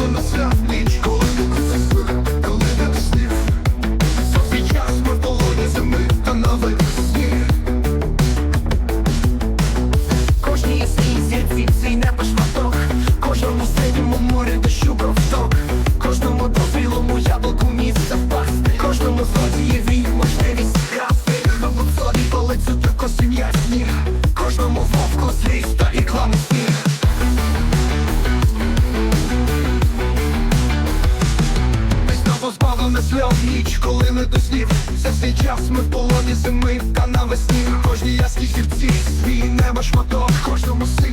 світло на свят ніч, збавили сльоз ніч, коли не до снів. Все цей час ми в полоні зими та навесні. Кожній ясній зірці свій небо шматок. Кожному синьому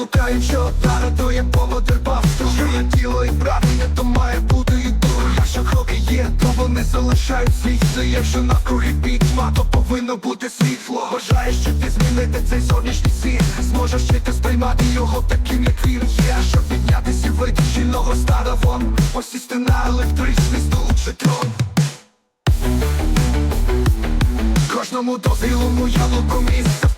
Якщо є блукаюча отара, то є поводир бавсту Що є тіло і прагнення, то має бути і дух Якщо кроки є, то вони залишають світло. Якщо навкруги пітьма, то повинно бути світло. Бажаєш, що ти змінити цей зовнішній світ. Зможеш ти сприймати його таким, як він є. Щоб піднятися і вийти щільного стада вон Посісти на електричний стул чи трон Кожному дозвілому яблуку місце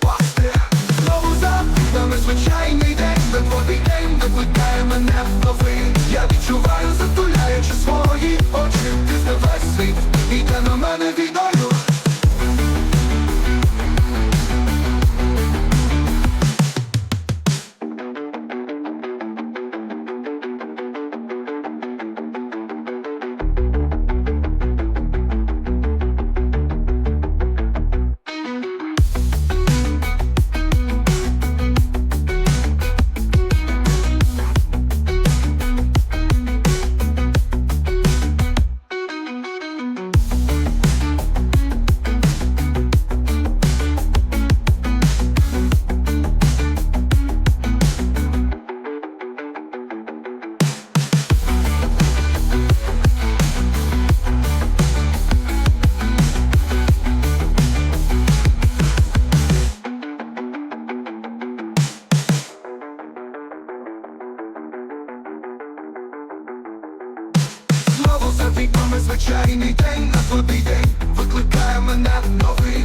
За вікнами звичайний день на слабий день. Викликає мене новий